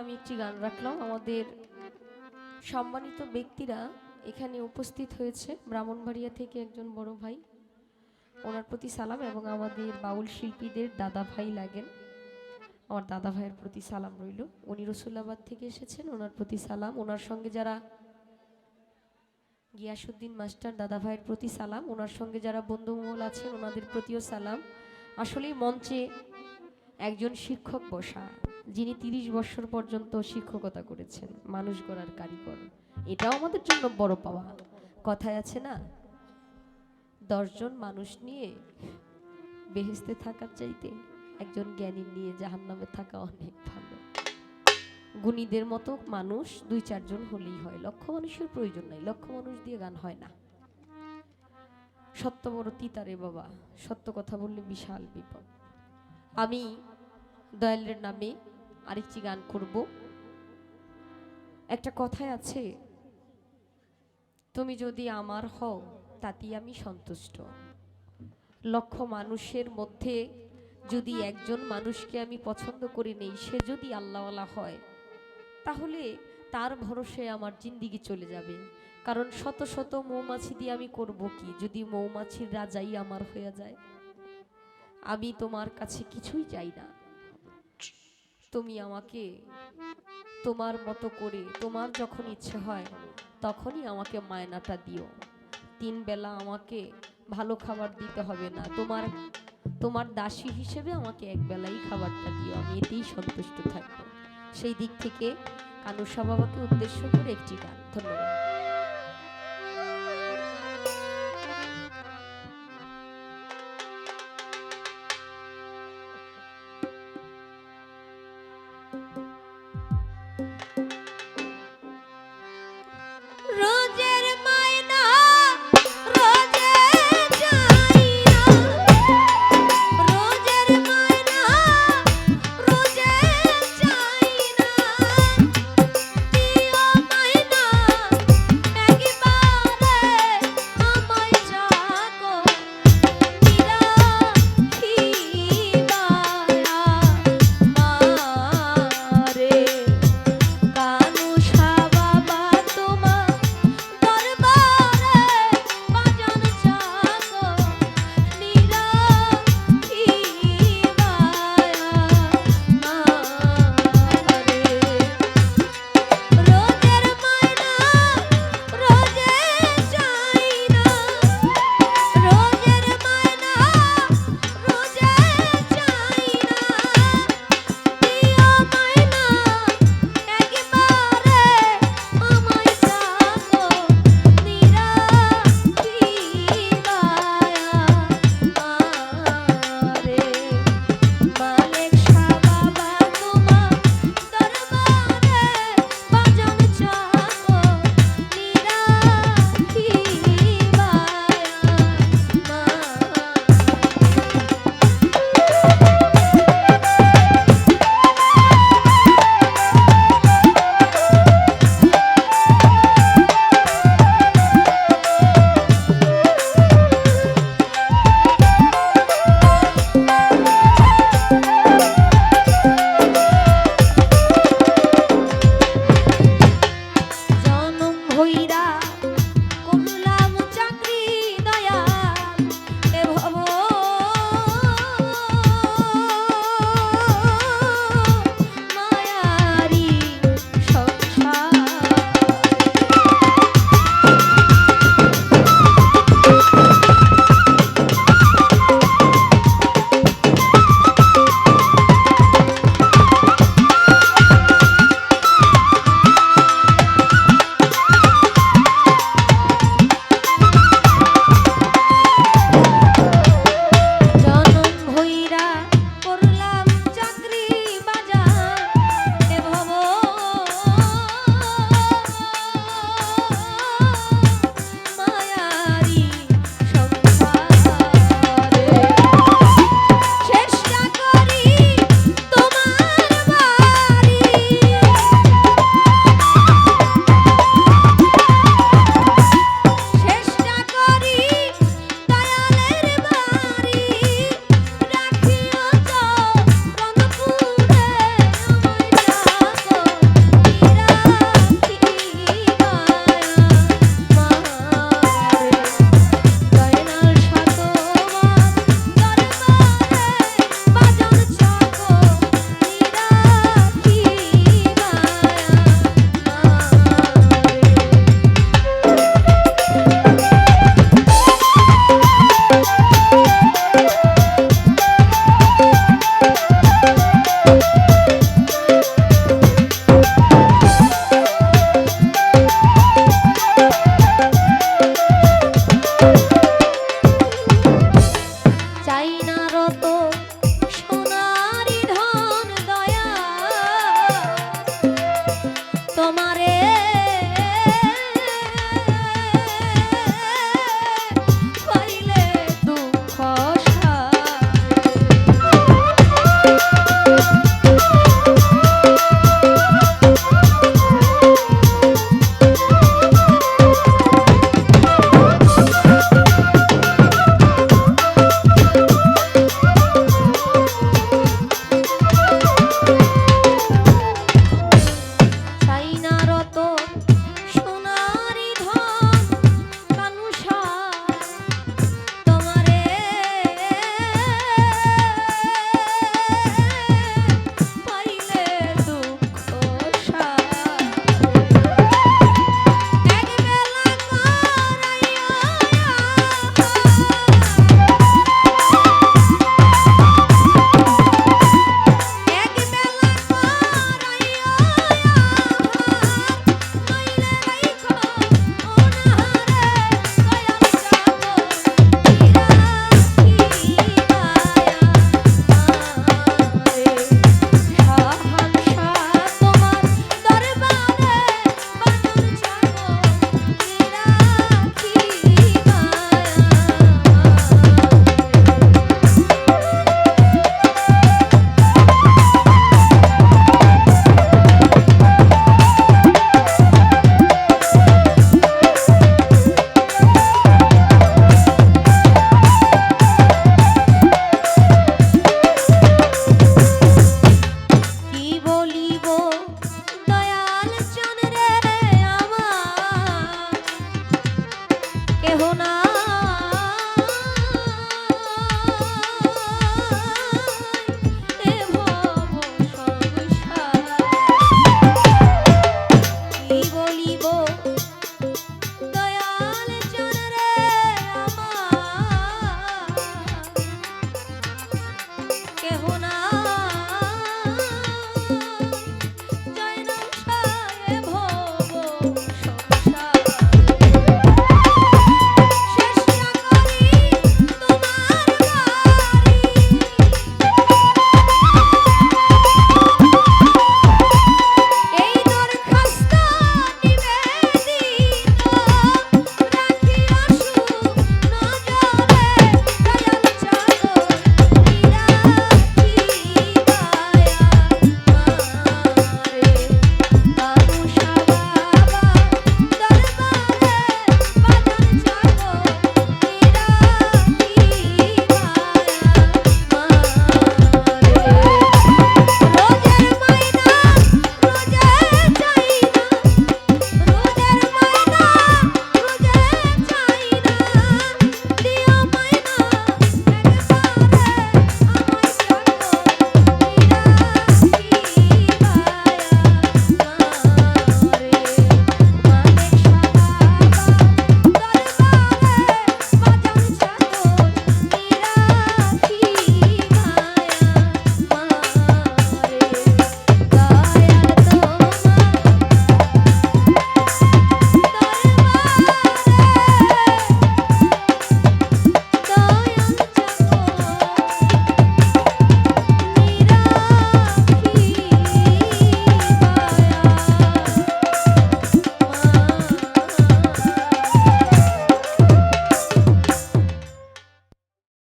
আমি একটি গান রাখলাম। আমাদের সম্মানিত ব্যক্তিরা এখানে উপস্থিত হয়েছে। ব্রাহ্মণবাড়িয়া থেকে একজন বড় ভাই। ওনার প্রতি সালাম এবং আমাদের বাউল শিল্পীদের দাদা ভাই লাগেন। আমার দাদা ভাইয়ের প্রতি সালাম রইল। উনি রসুল্লাবাদ থেকে এসেছেন, ওনার প্রতি সালাম। ওনার সঙ্গে যারা গিয়াসুদ্দিন মাস্টার দাদা ভাইয়ের প্রতি সালাম, ওনার সঙ্গে যারা বন্ধুমহল আছেন, ওনাদের প্রতিও সালাম। আসলেই মঞ্চে একজন শিক্ষক বসা। যিনি তিরিশ বছর পর্যন্ত শিক্ষকতা করেছেন, মানুষ গড়ার কারিগর। এটাও আমাদের জন্য বড় পাওয়া। কথায় আছে না, দশজন মানুষ নিয়ে বেহেস্তে থাকার চাইতে একজন জ্ঞানী নিয়ে জাহান্নামে থাকা অনেক ভালো। গুণীদের মতো মানুষ দুই চারজন হলেই হয়। লক্ষ মানুষের প্রয়োজন নাই লক্ষ মানুষ দিয়ে গান হয় না। সত্য বড় তিতারে বাবা, সত্য কথা বললে বিশাল বিপদ। আমি দয়ালের নামে আরেকটি গান করব। একটা কথায় আছে, তুমি যদি আমার হও, তাতেই আমি সন্তুষ্ট। লক্ষ মানুষের মধ্যে যদি একজন মানুষকে আমি পছন্দ করে নেই, সে যদি আল্লাহওয়ালা হয়, তাহলে তার ভরসায় আমার জিন্দিগি চলে যাবে। কারণ শত শত মৌমাছি দিয়ে আমি করব কি? যদি মৌমাছির রাজাই আমার হয়ে যায়, আমি তোমার কাছে কিছুই চাই না। তুমি আমাকে তোমার মতো করে, তোমার যখন ইচ্ছে হয়, তখনই আমাকে মায়নাটা দিও। তিন বেলা আমাকে ভালো খাবার দিতে হবে না। তোমার তোমার দাসী হিসেবে আমাকে এক বেলাই খাবারটা দিও। আমি এতেই সন্তুষ্ট থাকব। সেই দিক থেকে কানুষা বাবাকে উদ্দেশ্য করে একটি গান। ধন্যবাদ। Run!